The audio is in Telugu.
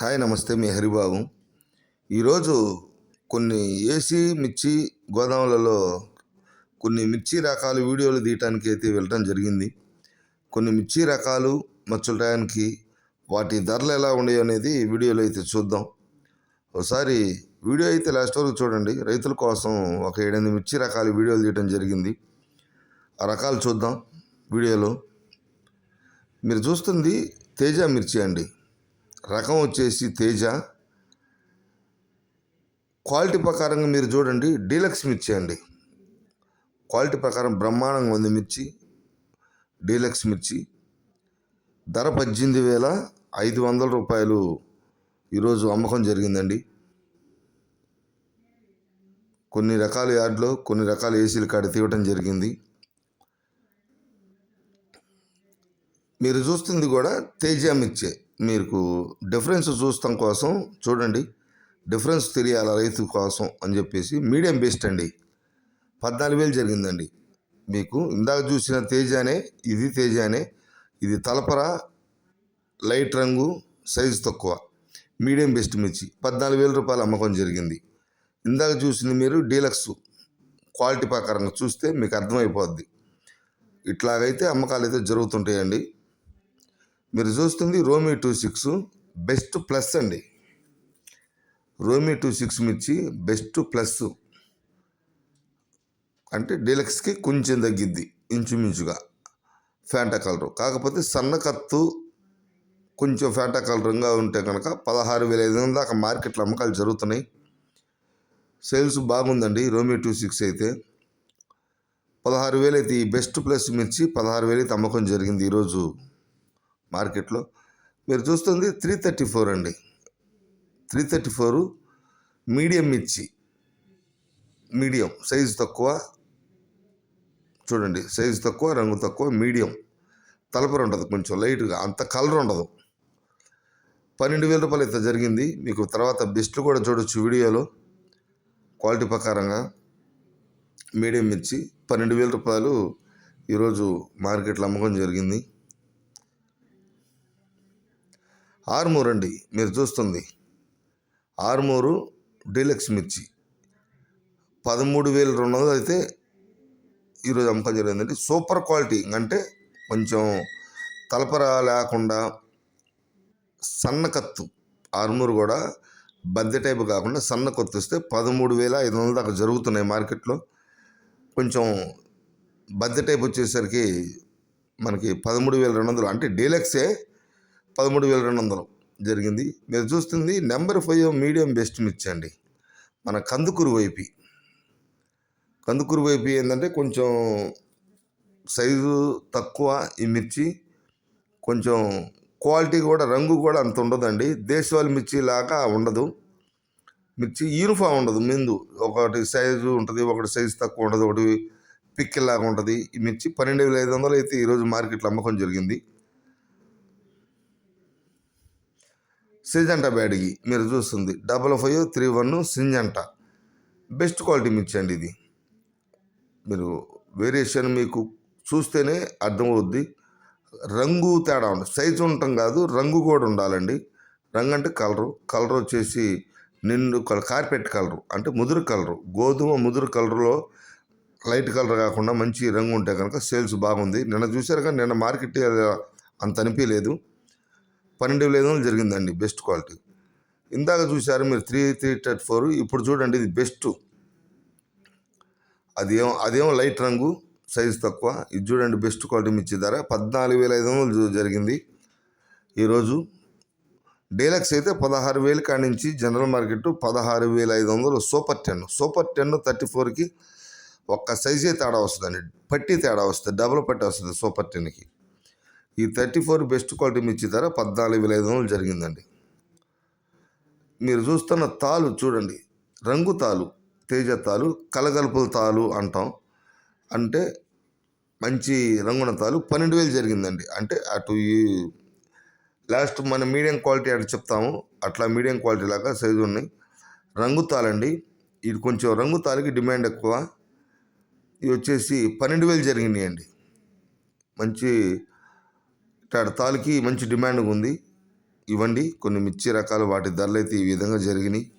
హాయ్ నమస్తే మీ హరిబాబు. ఈరోజు కొన్ని ఏసీ మిర్చి గోదాములలో కొన్ని మిర్చి రకాలు వీడియోలు తీయటానికి అయితే వెళ్ళటం జరిగింది. కొన్ని మిర్చి రకాలు మచ్చులటానికి వాటి ధరలు ఎలా ఉన్నాయో అనేది వీడియోలో అయితే చూద్దాం. ఒకసారి వీడియో అయితే లాస్ట్ వరకు చూడండి. రైతుల కోసం ఒక ఏడెనిమిది మిర్చి రకాలు వీడియోలు తీయటం జరిగింది. ఆ రకాలు చూద్దాం వీడియోలో. మీరు చూస్తుంది తేజ మిర్చి అండి. రకం వచ్చేసి తేజ. క్వాలిటీ ప్రకారంగా మీరు చూడండి డీలక్స్ మిర్చి అండి. క్వాలిటీ ప్రకారం బ్రహ్మాండంగా ఉంది మిర్చి డీలక్స్ మిర్చి. ధర పద్దెనిమిది వేల ఐదు వందల రూపాయలు ఈరోజు అమ్మకం జరిగిందండి. కొన్ని రకాల యార్డ్లో కొన్ని రకాల ఏసీలు కాడ తీయటం జరిగింది. మీరు చూస్తుంది కూడా తేజ మిర్చే మీకు డిఫరెన్స్ చూస్తాం కోసం చూడండి. డిఫరెన్స్ తెలియాలి రైతు కోసం అని చెప్పేసి మీడియం బెస్ట్ అండి. పద్నాలుగు వేలు జరిగిందండి. మీకు ఇందాక చూసిన తేజానే ఇది తేజానే ఇది తలపర లైట్ రంగు సైజు తక్కువ. మీడియం బెస్ట్ మిర్చి పద్నాలుగు వేల రూపాయలు అమ్మకం జరిగింది. ఇందాక చూసింది మీరు డీలక్స్ క్వాలిటీ ప్రకారంగా చూస్తే మీకు అర్థమైపోద్ది. ఇట్లాగైతే అమ్మకాలు అయితే జరుగుతుంటాయండి. మీరు చూస్తుంది రోమీ టూ సిక్స్ బెస్ట్ ప్లస్ అండి. రోమీ టూ సిక్స్ మిర్చి బెస్ట్ ప్లస్. అంటే డీలక్స్కి కొంచెం తగ్గిద్ది ఇంచుమించుగా ఫ్యాంటా కలరు. కాకపోతే సన్న కత్తు కొంచెం ఫ్యాంటా కలరంగా ఉంటే కనుక పదహారు వేల ఐదు వందల దాకా మార్కెట్లో అమ్మకాలు జరుగుతున్నాయి. సేల్స్ బాగుందండి రోమీ టూ సిక్స్ అయితే. పదహారు వేలు అయితే ఈ బెస్ట్ ప్లస్ మిర్చి పదహారు వేలు అయితే అమ్మకం జరిగింది ఈరోజు. మార్కెట్లో. మీరు చూస్తుంది త్రీ థర్టీ ఫోర్ అండి. త్రీ థర్టీ ఫోర్ మీడియం మిర్చి మీడియం సైజు తక్కువ. చూడండి సైజు తక్కువ రంగు తక్కువ మీడియం. తలపర ఉంటుంది కొంచెం లైట్గా అంత కలర్ ఉండదు. పన్నెండు వేల రూపాయలు ఇంత జరిగింది. మీకు తర్వాత బెస్ట్లు కూడా చూడొచ్చు వీడియోలో. క్వాలిటీ ప్రకారంగా మీడియం మిర్చి పన్నెండు వేల రూపాయలు ఈరోజు మార్కెట్లో అమ్మకం జరిగింది. ఆర్మూర్ అండి మీరు చూస్తుంది. ఆర్మూరు డీలక్స్ మిర్చి. పదమూడు వేల రెండు వందలు అయితే ఈరోజు అమ్మకం జరిగిందండి. సూపర్ క్వాలిటీ అంటే కొంచెం తలపర లేకుండా సన్న కత్తు ఆర్మూర్ కూడా బద్దె టైపు కాకుండా సన్న కొత్త వస్తే పదమూడు వేల ఐదు వందల దాకా జరుగుతున్నాయి మార్కెట్లో. కొంచెం బద్దె టైప్ వచ్చేసరికి మనకి పదమూడు వేల రెండు వందలు అంటే డీలక్సే పదమూడు వేల రెండు వందలు జరిగింది. మీరు చూస్తుంది నెంబర్ ఫైవ్ మీడియం బెస్ట్ మిర్చి అండి. మన కందుకూరు వైపు. కందుకూరు వైపు ఏంటంటే కొంచెం సైజు తక్కువ ఈ మిర్చి. కొంచెం క్వాలిటీ కూడా రంగు కూడా అంత ఉండదండి. దేశవాళి మిర్చి లాగా ఉండదు. మిర్చి యూనిఫామ్ ఉండదు ముందు. ఒకటి సైజు ఉంటుంది ఒకటి సైజు తక్కువ ఉండదు ఒకటి పిక్కిలాగా ఉంటుంది. ఈ మిర్చి పన్నెండు వేల ఐదు వందలు అయితే ఈరోజు మార్కెట్లో అమ్మకం జరిగింది. సింజంట బ్యాడ్కి మీరు చూస్తుంది. Double five three one Syngenta. Best quality మిర్చి అండి ఇది. మీరు వేరియేషన్ మీకు చూస్తేనే అర్థమవుద్ది. రంగు తేడా ఉంది సైజు ఉండటం కాదు రంగు కూడా ఉండాలండి. రంగు అంటే కలరు. కలర్ వచ్చేసి నిండు కలర్ కార్పెట్ కలరు అంటే ముదురు కలరు. గోధుమ ముదురు కలర్లో లైట్ కలర్ కాకుండా మంచి రంగు ఉంటే కనుక సేల్స్ బాగుంది. నిన్న చూసారు కానీ నిన్న మార్కెట్ అంత అనిపించలేదు. పన్నెండు వేల ఐదు వందలు జరిగిందండి బెస్ట్ క్వాలిటీ ఇందాక చూసారు మీరు త్రీ త్రీ థర్టీ ఫోర్ ఇప్పుడు చూడండి ఇది బెస్ట్ అదేమో అదేమో లైట్ రంగు సైజు తక్కువ ఇది చూడండి బెస్ట్ క్వాలిటీ మిర్చి ధర పద్నాలుగు వేల ఐదు వందలు జరిగింది. ఈరోజు డీలక్స్ అయితే పదహారు వేలు కాడి నుంచి జనరల్ మార్కెట్ పదహారు వేల ఐదు వందలు super ten. Super ten thirty ఫోర్కి ఒక్క సైజే తేడా వస్తుందండి. పట్టి తేడా వస్తుంది డబుల్ పట్టి వస్తుంది సూపర్ టెన్కి. ఈ థర్టీ ఫోర్ బెస్ట్ క్వాలిటీ మిర్చి ధర పద్నాలుగు వేల ఐదు వందలు జరిగిందండి. మీరు చూస్తున్న తాలు చూడండి రంగు తాలు తేజ తాలు కలగలుపుల తాలు అంటాం. అంటే మంచి రంగున తాలు పన్నెండు వేలు జరిగిందండి. అంటే అటు ఈ లాస్ట్ మన మీడియం క్వాలిటీ అటు చెప్తాము అట్లా మీడియం క్వాలిటీ లాగా సైజు ఉన్నాయి. రంగు తాలండి ఇది కొంచెం రంగు తాలకి డిమాండ్ ఎక్కువ. ఇవి వచ్చేసి పన్నెండు వేలు జరిగినాయండి. మంచి ఇట్లా మంచి డిమాండ్ ఉంది. ఇవ్వండి. కొన్ని మిర్చి రకాలు వాటి ధరలు అయితే ఈ విధంగా జరిగినాయి.